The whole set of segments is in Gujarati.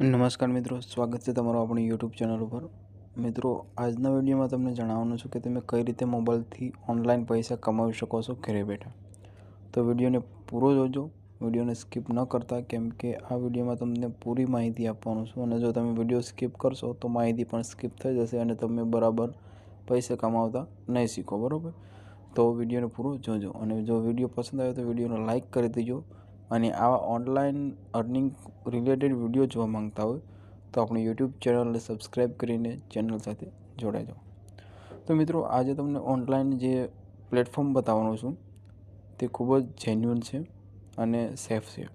નમસ્કાર મિત્રો, સ્વાગત છે તમારું આપણી યુટ્યુબ ચેનલ ઉપર. મિત્રો, આજના વિડીયોમાં તમને જણાવવાનું છું કે તમે કઈ રીતે મોબાઈલથી ઓનલાઈન પૈસા કમાવી શકો છો ઘરે બેઠા. તો વિડીયોને પૂરો જોજો. વિડીયોને સ્કીપ ન કરતા, કેમ કે આ વિડીયોમાં તમને પૂરી માહિતી આપવાનું છું. અને જો તમે વીડિયો સ્કીપ કરશો, તો માહિતી પણ સ્કીપ થઈ જશે અને તમે બરાબર પૈસા કમાવતા નહીં શીખો, બરાબર? તો વિડીયોને પૂરો જોજો. અને જો વીડિયો પસંદ આવ્યો તો વિડીયોને લાઇક કરી દેજો. અને આવા ઓનલાઈન અર્નિંગ રિલેટેડ વીડિયો જોવા માંગતા હોય, તો આપણી યુટ્યુબ ચેનલને સબસ્ક્રાઈબ કરીને ચેનલ સાથે જોડાઈ જાઓ તો મિત્રો, આજે તમને ઓનલાઈન જે પ્લેટફોર્મ બતાવવાનું છું, તે ખૂબ જ જેન્યુઅન છે અને સેફ છે.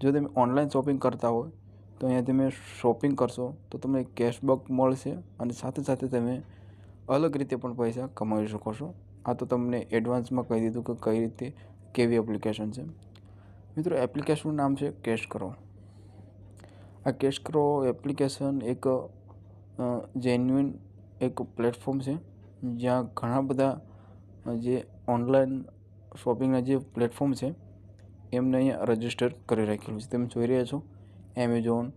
જો તમે ઓનલાઈન શોપિંગ કરતા હોય, તો અહીંયા તમે શોપિંગ કરશો, તો તમને કેશબેક મળશે અને સાથે સાથે તમે અલગ રીતે પણ પૈસા કમાવી શકો છો. આ તો તમને એડવાન્સમાં કહી દીધું કે કઈ રીતે, કેવી એપ્લિકેશન છે. મિત્રો એપ્લિકેશનનું નામ છે કેશ કરો. આ કેશ કરો એપ્લિકેશન એક જેન્યુઇન એક પ્લેટફોર્મ છે, જ્યાં ઘણા બધા જે ઓનલાઈન શોપિંગના જે પ્લેટફોર્મ છે, એમને અહીંયા રજિસ્ટર કરી રાખેલું છે. તમે જોઈ રહ્યા છો Amazon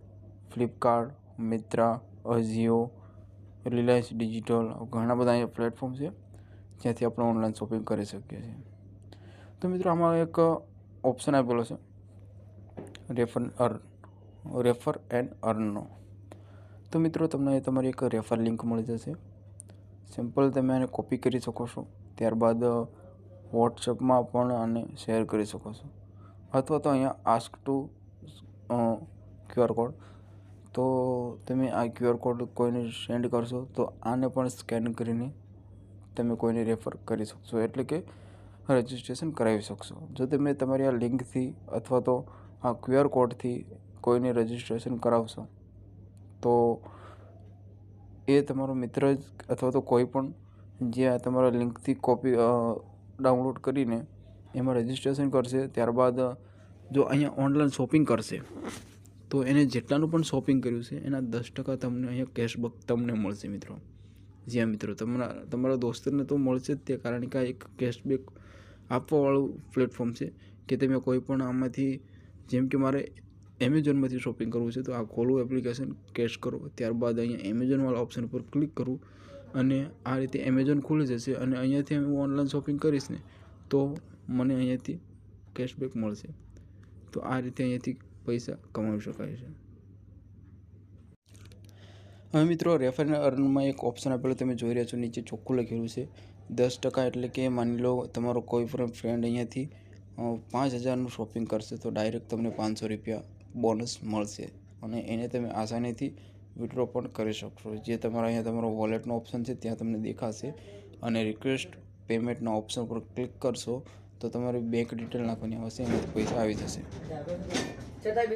Flipkart Myntra Ajio Reliance Digital ઘણા બધા અહીંયા પ્લેટફોર્મ છે, જ્યાંથી આપણે ઓનલાઈન શોપિંગ કરી શકીએ છીએ. તો મિત્રો, આમાં એક ઓપ્શન આપેલો છે. રેફર અર્ન રેફર એન્ડ અર્નનો તો મિત્રો, તમને તમારી એક રેફર લિંક મળી જશે. સિમ્પલ તમે આને કોપી કરી શકો છો. ત્યારબાદ વોટ્સઅપમાં પણ આને શેર કરી શકો છો. અથવા તો અહીંયા આસ્ક ટુ ક્યુઆર કોડ તો તમે આ ક્યુઆર કોડ કોઈને સેન્ડ કરશો, તો આને પણ સ્કેન કરીને તમે કોઈને રેફર કરી શકશો. એટલે કે રજિસ્ટ્રેશન કરાવી શકશો. જો તમે તમારી આ લિંકથી અથવા તો આ ક્યુઆર કોડથી કોઈને રજિસ્ટ્રેશન કરાવશો, તો એ તમારો મિત્ર જ અથવા તો કોઈ પણ જે આ તમારા લિંકથી કોપી ડાઉનલોડ કરીને એમાં રજિસ્ટ્રેશન કરશે, ત્યારબાદ, જો અહીંયા ઓનલાઈન શોપિંગ કરશે, તો એને જેટલાનું પણ શોપિંગ કર્યું છે, એના દસ ટકા તમને અહીંયા કેશબેક તમને મળશે મિત્રો. જ્યાં મિત્રો, તમારા તમારા દોસ્તને તો મળશે જ તે, કારણ કે આ એક કેશબેક આપવાવાળું પ્લેટફોર્મ છે કે તમે કોઈપણ આમાંથી જેમ કે મારે એમેઝોનમાંથી શોપિંગ કરવું છે તો આ ખોલું એપ્લિકેશન કેશ કરો. ત્યારબાદ અહીંયા એમેઝોનવાળા ઓપ્શન પર ક્લિક કરું અને આ રીતે એમેઝોન ખુલી જશે અને અહીંયાથી હું ઓનલાઈન શોપિંગ કરીશ ને તો મને અહીંયાથી કેશબેક મળશે. તો આ રીતે અહીંયાથી પૈસા કમાવી શકાય છે. હવે મિત્રો રેફર અર્નમાં એક ઓપ્શન આપેલું તમે જોઈ રહ્યા છો, નીચે ચોખ્ખું લખેલું છે. દસ ટકા એટલે કે માની લો તમારો કોઈ પણ ફ્રેન્ડ અહીંયાથી પાંચ હજારનું શોપિંગ કરશે તો ડાયરેક્ટ તમને પાંચસો રૂપિયા બોનસ મળશે અને એને તમે આસાનીથી વિડ્રો પણ કરી શકશો. જે તમારા અહીંયા તમારો વોલેટનો ઓપ્શન છે, ત્યાં તમને દેખાશે અને રિક્વેસ્ટ પેમેન્ટના ઓપ્શન પર ક્લિક કરશો તો તમારી બેંક ડિટેલ નાખવાની આવશે એમાંથી પૈસા આવી જશે.